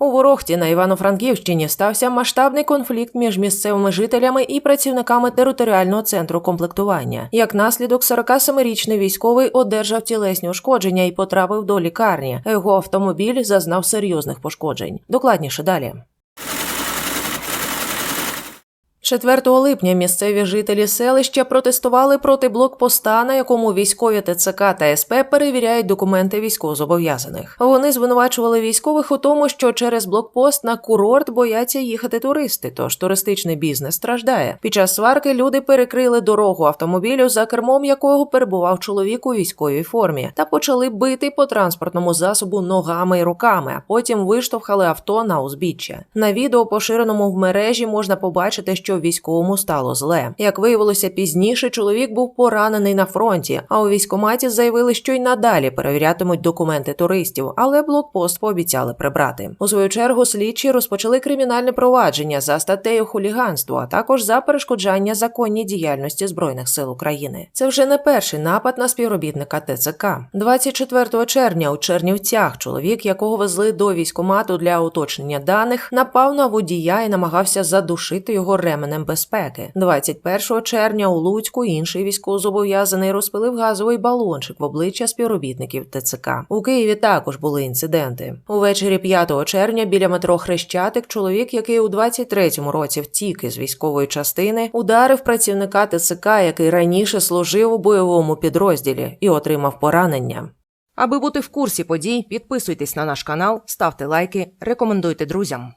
У Ворохті на Івано-Франківщині стався масштабний конфлікт між місцевими жителями і працівниками територіального центру комплектування. Як наслідок, 47-річний військовий одержав тілесні ушкодження і потрапив до лікарні. Його автомобіль зазнав серйозних пошкоджень. Докладніше далі. 4 липня місцеві жителі селища протестували проти блокпоста, на якому військові ТЦК та СП перевіряють документи військовозобов'язаних. Вони звинувачували військових у тому, що через блокпост на курорт бояться їхати туристи, тож туристичний бізнес страждає. Під час сварки люди перекрили дорогу автомобілю, за кермом якого перебував чоловік у військовій формі, та почали бити по транспортному засобу ногами і руками, а потім виштовхали авто на узбіччя. На відео, поширеному в мережі, можна побачити, що військовому стало зле. Як виявилося пізніше, чоловік був поранений на фронті, а у військкоматі заявили, що й надалі перевірятимуть документи туристів, але блокпост пообіцяли прибрати. У свою чергу слідчі розпочали кримінальне провадження за статтею хуліганство, а також за перешкоджання законній діяльності збройних сил України. Це вже не перший напад на співробітника ТЦК. 24 червня у Чернівцях чоловік, якого везли до військкомату для уточнення даних, напав на водія і намагався задушити його ременем безпеки. 21 червня у Луцьку інший військовозобов'язаний розпилив газовий балончик в обличчя співробітників ТЦК. У Києві також були інциденти. Увечері 5 червня біля метро Хрещатик чоловік, який у 23-му році втік із військової частини, ударив працівника ТЦК, який раніше служив у бойовому підрозділі і отримав поранення. Аби бути в курсі подій, підписуйтесь на наш канал, ставте лайки, рекомендуйте друзям.